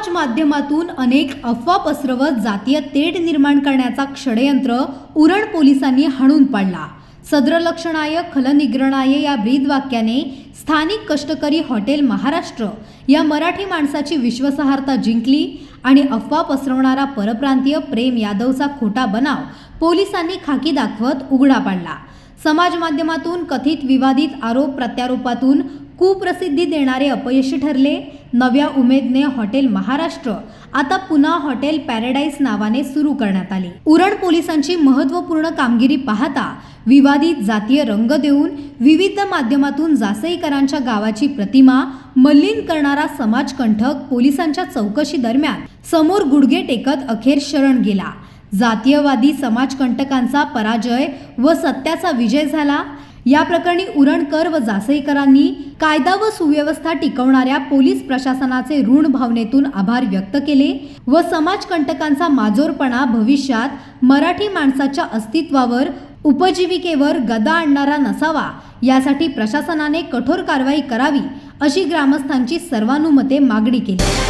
समाज माध्यमातून अनेक अफवा पसरवत जातीय तेढ निर्माण करण्याचा षडयंत्र उरण पोलिसांनी हाणून पाडला. सद्रलक्षणाय खलनिग्रणाय या ब्रीदवाक्याने स्थानिक कष्टकरी हॉटेल महाराष्ट्र या मराठी माणसाची विश्वासार्हता जिंकली आणि अफवा पसरवणारा परप्रांतीय प्रेम यादवचा खोटा बनाव पोलिसांनी खाकी दाखवत उघडा पाडला. समाज माध्यमातून कथित विवादित आरोप प्रत्यारोपातून कुप्रसिद्धी देणारे अपयशी ठरले. नव्या उमेदने हॉटेल महाराष्ट्र आता पुन्हा हॉटेल पॅराडाईज नावाने सुरू करण्यात आले. उरण पोलिसांची महत्त्वपूर्ण कामगिरी पाहता विवादित जातीय रंग देऊन विविध माध्यमातून जासईकरांच्या गावाची प्रतिमा मलिन करणारा समाजकंठक पोलिसांच्या चौकशी दरम्यान समोर गुडघे टेकत अखेर शरण गेला. जातीयवादी समाजकंटकांचा पराजय व सत्याचा विजय झाला. या प्रकरणी उरणकर व जासईकरांनी कायदा व सुव्यवस्था टिकवणाऱ्या पोलीस प्रशासनाचे ऋण भावनेतून आभार व्यक्त केले व समाजकंटकांचा माजोरपणा भविष्यात मराठी माणसाच्या अस्तित्वावर उपजीविकेवर गदा आणणारा नसावा यासाठी प्रशासनाने कठोर कारवाई करावी अशी ग्रामस्थांची सर्वानुमते मागणी केली.